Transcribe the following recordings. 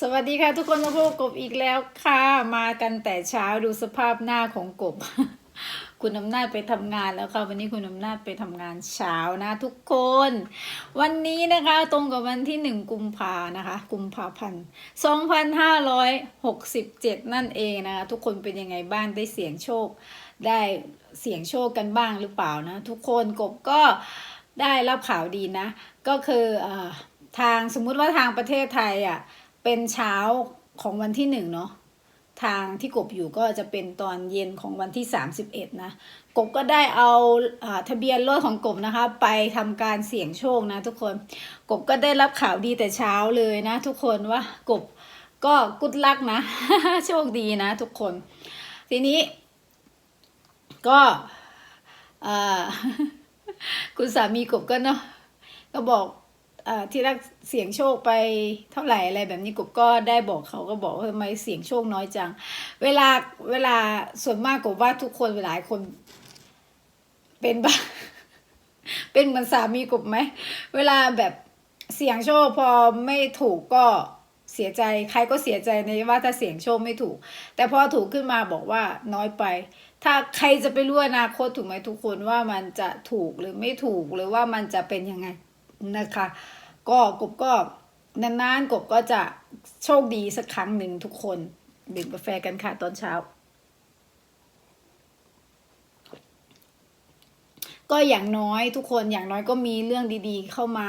สวัสดีค่ะทุกคนมาพบกบอีกแล้วค่ะ มากันแต่เช้าดูสภาพหน้าของกบ คุณอำนาจไปทำงานแล้วค่ะวันนี้คุณอำนาจไปทำงานเช้านะ ทุกคน วันนี้นะคะตรงกับวันที่หนึ่งกุมภานะคะกุมภาพันธ์สองพันห้าร้อยหกสิบเจ็ดนั่นเองนะคะทุกคนเป็นยังไงบ้างได้เสียงโชค ได้เสียงโชคกันบ้างหรือเปล่านะ ทุกคนกบก็ได้รับข่าวดีนะ ก็คือออทางสมมุติว่าทางประเทศไทยอะ เป็นเช้าของวันที่หนึ่งเนาะทางที่กบอยู่ก็จะเป็นตอนเย็นของวันที่ 31 นะ กบก็ได้เอาอาทะเบียนรถของกบนะคะ ไปทำการเสี่ยงโชคนะทุกคน กบก็ได้รับข่าวดีแต่เช้าเลยนะ ทุกคนว่ากบก็กุดลักนะ โชคดีนะ ทุกคน ทีนี้ ก็คุณสามีกบก็เนาะก็บอก ที่รักเสียงโชคไปเท่าไหร่อะไรแบบนี้กบก็ได้บอกเขาก็บอกว่าทำไมเสียงโชคน้อยจัง เวลาเวลาส่วนมากกบว่าทุกคนหลายคน เป็นบ้าเป็นเหมือนสามีกบไหมเวลาแบบเสียงโชคพอไม่ถูกก็เสียใจใครก็เสียใจในว่าถ้าเสียงโชคไม่ถูก แต่พอถูกขึ้นมาบอกว่าน้อยไป ถ้าใครจะไปรู้อนาคตถูกไหมทุกคนว่ามันจะถูกหรือไม่ถูกหรือว่ามันจะเป็นยังไงนะคะ ก็กบก็นานๆกบก็จะโชคดีสักครั้งหนึ่งทุกคนดื่มกาแฟกันค่ะตอนเช้า ก็อย่างน้อยทุกคนอย่างน้อยก็มีเรื่องดีๆ เข้ามา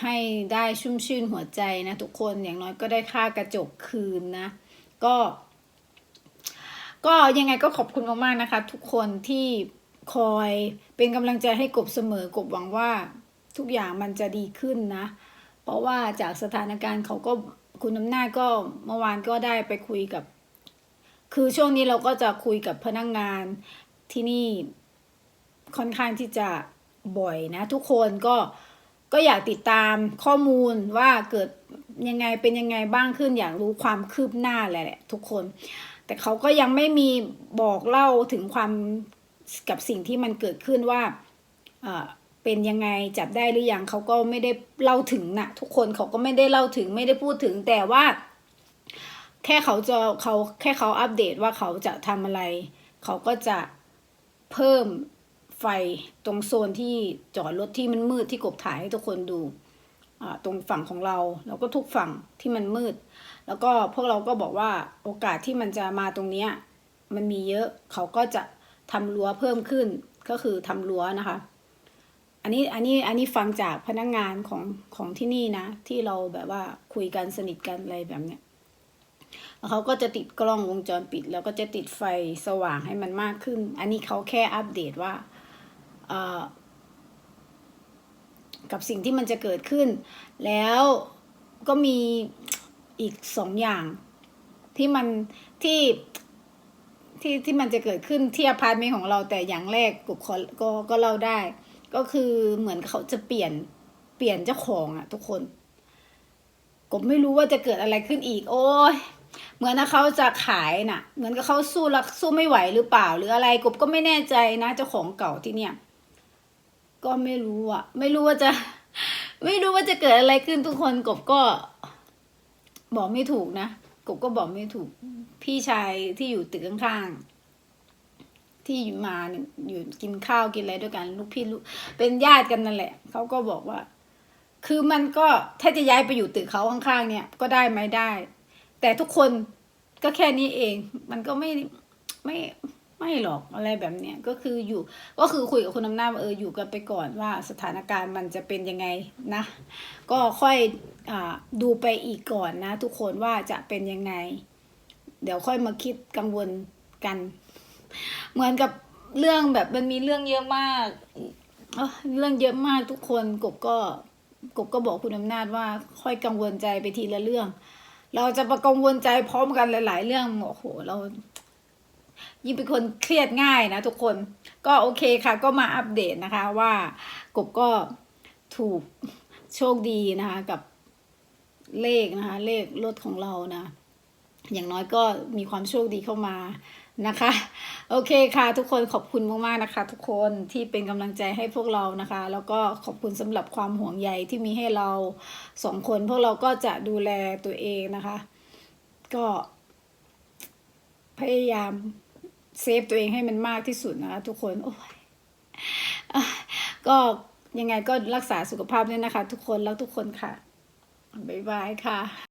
ให้ได้ชุ่มชื่นหัวใจนะทุกคนอย่างน้อยก็ได้ค่ากระจกคืนนะ ก็ ก็ยังไงก็ขอบคุณมากๆนะคะ ทุกคนที่คอยเป็นกำลังใจให้กบเสมอกบหวังว่า ทุกอย่างมันจะดีขึ้นนะ เพราะว่าจากสถานการณ์เขาก็คุณอำนาจก็เมื่อวานก็ได้ไปคุยกับ คือช่วงนี้เราก็จะคุยกับพนักงงานที่นี่ค่อนข้างที่จะบ่อยนะ ทุกคนก็ก็อยากติดตามข้อมูลว่าเกิดยังไงเป็นยังไงบ้างขึ้นอยากรู้ความคืบหน้าแหละทุกคน แต่เขาก็ยังไม่มีบอกเล่าถึงความกับสิ่งที่มันเกิดขึ้นว่า เป็นยังไงจับได้หรือยังเขาก็ไม่ได้เล่าถึงนะทุกคนเขาก็ไม่ได้เล่าถึงไม่ได้พูดถึงแต่ว่า แค่เขาจะเขาแค่เขาอัปเดตว่าเขาจะทำอะไร เขาก็จะเพิ่มไฟตรงโซนที่จอดรถที่มันมืดที่กบถ่ายให้ทุกคนดูตรงฝั่งของเราแล้วก็ทุกฝั่งที่มันมืด แล้วก็พวกเราก็บอกว่าโอกาสที่มันจะมาตรงเนี้ยมันมีเยอะเขาก็จะทำรั้วเพิ่มขึ้นก็คือทำรั้วนะคะ อันนี้อันนี้อันนี้ฟังจากพนักงงานของของที่นี่นะ ที่เราแบบว่าคุยกันสนิทกันอะไรแบบเนี้ยเขาก็จะติดกล้องวงจรปิด แล้วก็จะติดไฟสว่างให้มันมากขึ้น อันนี้เขาแค่อัปเดตว่าเออกับสิ่งที่มันจะเกิดขึ้น แล้วก็มีอีกสองอย่างที่มันที่ที่ที่มันจะเกิดขึ้นที่อพาร์ตเมนต์ของเราแต่อย่างแรกกบก็ก็เล่าได้ ก็คือเหมือนเขาจะเปลี่ยนเปลี่ยนเจ้าของอะทุกคนกบไม่รู้ว่าจะเกิดอะไรขึ้นอีก โอ้ยเหมือนนะเขาจะขายน่ะ เหมือนกับเขาสู้รักสู้ไม่ไหวหรือเปล่า หรืออะไรกบก็ไม่แน่ใจนะเจ้าของเก่าที่เนี่ย ก็ไม่รู้อะไม่รู้ว่าจะ ไม่รู้ว่าจะเกิดอะไรขึ้นทุกคนกบก็ บอกไม่ถูกนะกบก็บอกไม่ถูก พี่ชายที่อยู่ตึกข้างๆ ที่อยู่มาเนี่ยอยู่กินข้าวกินอะไรด้วยกันลูกพี่ลูกเป็นญาติกันนั่นแหละเขาก็บอกว่า คือมันก็ถ้าจะย้ายไปอยู่ตึกเขาข้างๆเนี่ยก็ได้ไหมได้ แต่ทุกคนก็แค่นี้เอง มันก็ไม่ไม่ไม่หรอกอะไรแบบเนี้ยก็คืออยู่ก็คือคุยกับคุณอำนาจว่าเอออยู่กันไปก่อนว่าสถานการณ์มันจะเป็นยังไงนะ ก็ค่อยอ่าดูไปอีกก่อนนะ ทุกคนว่าจะเป็นยังไง เดี๋ยวค่อยมาคิดกังวลกัน เหมือนกับเรื่องแบบมันมีเรื่องเยอะมากเรื่องเยอะมากทุกคนกบก็กบก็บอกคุณอำนาจว่าค่อยกังวลใจไปทีละเรื่อง เราจะประกังวลใจพร้อมกันหลาย ๆ เรื่องโอ้โหเรายิ่งเป็นคนเครียดง่ายนะทุกคนก็โอเคค่ะ ก็มาอัปเดตนะคะว่ากบก็ถูกโชคดีนะคะกับเลขนะคะ เลขรถของเรานะ อย่างน้อยก็มีความโชคดีเข้ามา นะคะ โอเคค่ะ ทุกคนขอบคุณมากๆนะคะ ทุกคนที่เป็นกำลังใจให้พวกเรานะคะ แล้วก็ขอบคุณสำหรับความห่วงใยที่มีให้เราสองคนพวกเราก็จะดูแลตัวเองนะคะ ก็ พยายามเซฟตัวเองให้มันมากที่สุดนะคะทุกคนโอ้ยก็ยังไงก็รักษาสุขภาพด้วยนะคะ ทุกคนแล้วทุกคนค่ะบ๊ายบายค่ะ